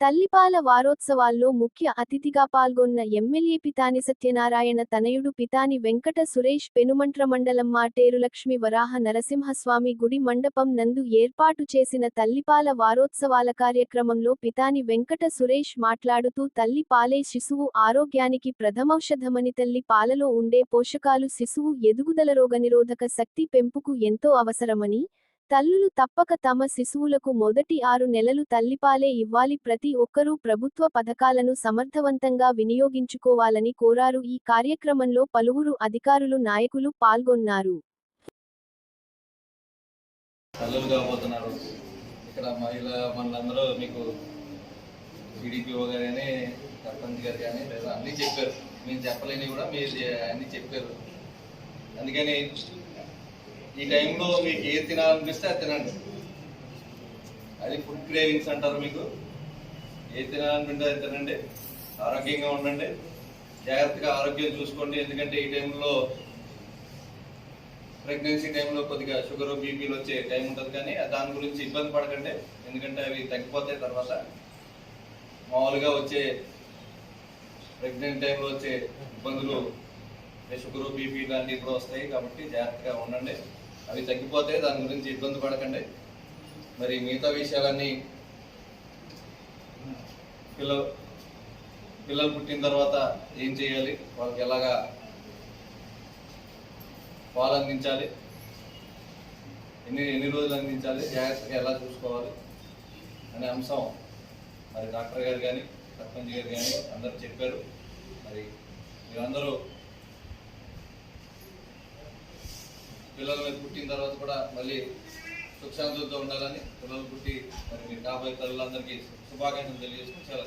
తల్లిపాల వారోత్సవాల్లో ముఖ్య అతిథిగా పాల్గొన్న ఎమ్మెల్యే పితాని సత్యనారాయణ తనయుడు పితాని వెంకట సురేష్ పెనుమంట్ర మండలం మాటేరులక్ష్మి వరాహ నరసింహస్వామి గుడి మండపం నందు ఏర్పాటు చేసిన తల్లిపాల వారోత్సవాల కార్యక్రమంలో పితాని వెంకట సురేష్ మాట్లాడుతూ తల్లి పాలే శిశువు ఆరోగ్యానికి ప్రథమౌషధమని తల్లి పాలలో ఉండే పోషకాలు శిశువు ఎదుగుదల రోగనిరోధక శక్తి పెంపుకు ఎంతో అవసరమని తల్లులు తప్పక తమ శిశువులకు మొదటి ఆరు నెలలు తల్లిపాలే ఇవ్వాలి. ప్రతి ఒక్కరూ ప్రభుత్వ పథకాలను సమర్థవంతంగా వినియోగించుకోవాలని కోరారు. ఈ కార్యక్రమంలో పలువురు అధికారులు నాయకులు పాల్గొన్నారు. ఇక్కడ మహిళ మీకు సర్పంచ్ గారు కానీ లేదా అన్నీ చెప్పారు. మేము చెప్పలేని కూడా మీరు అన్నీ చెప్పారు. అందుకని ఈ టైంలో మీకు ఏది తినాలనిపిస్తే అది తినండి. అది ఫుడ్ క్రేవింగ్స్ అంటారు మీకు. ఏది తినాలనుకుంటే అది తినండి. ఆరోగ్యంగా ఉండండి. జాగ్రత్తగా ఆరోగ్యం చూసుకోండి. ఎందుకంటే ఈ టైంలో ప్రెగ్నెన్సీ టైంలో కొద్దిగా షుగర్ బీపీలు వచ్చే టైం ఉంటుంది కానీ దాని గురించి ఇబ్బంది పడకండి. ఎందుకంటే అవి తగ్గిపోతాయి తర్వాత. మామూలుగా వచ్చే ప్రెగ్నెంట్ టైంలో వచ్చే ఇబ్బందులు షుగర్ బీపీ లాంటివి ఇప్పుడు వస్తాయి కాబట్టి జాగ్రత్తగా ఉండండి. అవి తగ్గిపోతాయి దాని గురించి ఇబ్బంది పడకండి. మరి మిగతా విషయాలన్నీ పిల్లలు పిల్లలు పుట్టిన తర్వాత ఏం చేయాలి? వాళ్ళకి ఎలాగా పాలు అందించాలి? ఎన్ని ఎన్ని రోజులు అందించాలి? జాగ్రత్తగా ఎలా చూసుకోవాలి? అనే అంశం మరి డాక్టర్ గారు కానీ సర్పంచ్ గారు కానీ అందరూ చెప్పారు. మరి మీరందరూ పిల్లల మీద పుట్టిన తర్వాత కూడా మళ్ళీ సుఖశాంతులతో ఉండాలని పిల్లలు పుట్టి మరి మీ కాబోయే తల్లులందరికీ శుభాకాంక్షలు తెలియజేసుకుని చాలా